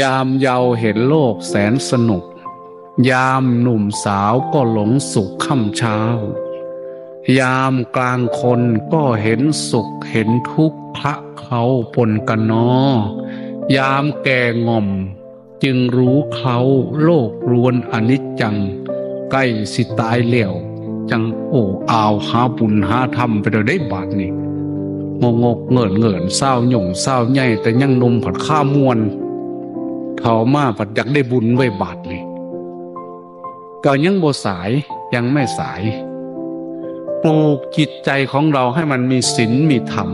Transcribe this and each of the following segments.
ยามเยาวเห็นโลกแสนสนุก ยามหนุ่มสาวก็หลงสุขค่ำเช้า ยามกลางคนก็เห็นสุขเห็นทุกข์พระเขาปนกันนอยามแก่ง่อม จึงรู้เขาโลกรวนอนิจจัง ใกล้สิตายเหลี่ยว จังโอ้อาวหาบุญหาธรรมไปเดี๋ยวได้บาทนี่งงกเงินเงินเศร้าหย่งเศร้าใหญ่แต่ยังนมผัดข้ามวน เท่ามาผัดอยากได้บุญไว้บาทนี่ก็ยังโบสายยังไม่สาย ปลูกจิตใจของเราให้มันมีศีลมีธรรม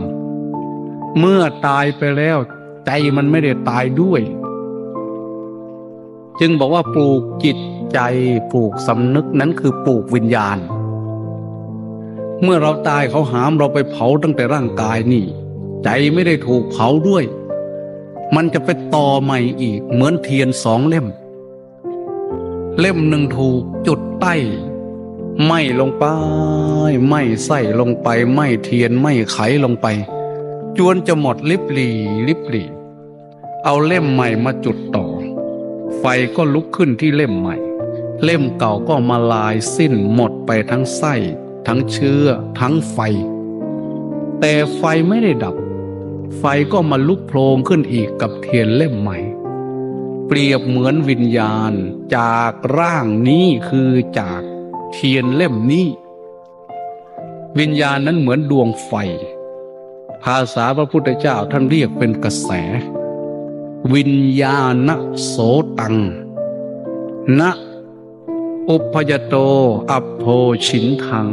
เมื่อตายไปแล้วใจมันไม่ได้ตายด้วย จึงบอกว่าปลูกจิตใจปลูกสำนึกนั้นคือปลูกวิญญาณ เมื่อเราตายเขาหามเราไปเผาตั้งแต่ร่างกายนี่ ใจไม่ได้ถูกเผาด้วย มันจะไปต่อใหม่อีก เหมือนเทียนสองเล่ม เล่มหนึ่งถูกจุดใต้ไหม่ลงไปไหม่ใส่ลงไปไหม่เทียนไหม่ไขลงไป จวนจะหมดลิบหลีลิบหลีเอาเล่มใหม่มาจุดต่อ ไฟก็ลุกขึ้นที่เล่มใหม่ เล่มเก่าก็มาลายสิ้นหมดไปทั้งไส้ ทั้งเชื้อ ทั้งไฟ แต่ไฟไม่ได้ดับ ไฟก็มาลุกโพลงขึ้นอีกกับเทียนเล่มใหม่ เปรียบเหมือนวิญญาณจากร่างนี้คือจากเทียนเล่มนี้ วิญญาณนั้นเหมือนดวงไฟ ภาษาพระพุทธเจ้าท่านเรียกเป็นกระแส วิญญาณโสตัง นะ อุปยโต อัพโพชินทัง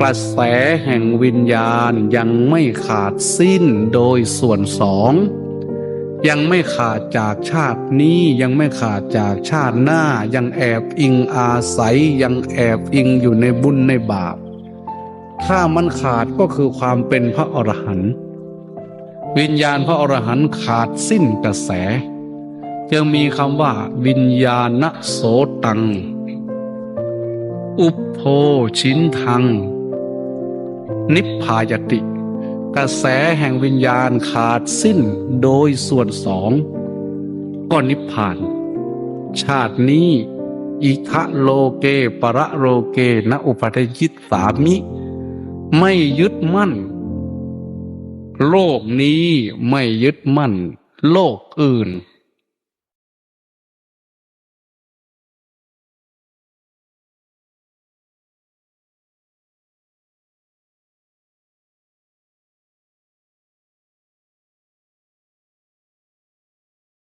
กระแสแห่งวิญญาณยังไม่ขาดสิ้นโดยส่วนสอง ยังไม่ขาดจากชาตินี้ยังไม่ขาดจากชาติหน้ายังแอบอิงอาศัยยังแอบอิงอยู่ในบุญในบาป ถ้ามันขาดก็คือความเป็นพระอรหันต์วิญญาณพระอรหันต์ขาดสิ้นกระแส จึงมีคำว่า วิญญาณโสตัง อุปโพชินทัง นิพพายติ กระแสแห่งวิญญาณขาดสิ้นโดยส่วนสองก็นิพพาน ชาตินี้อิทะโลเกปะระโลเกนะอุปทยิตสามิ ไม่ยึดมั่น โลกนี้ไม่ยึดมั่น โลกอื่น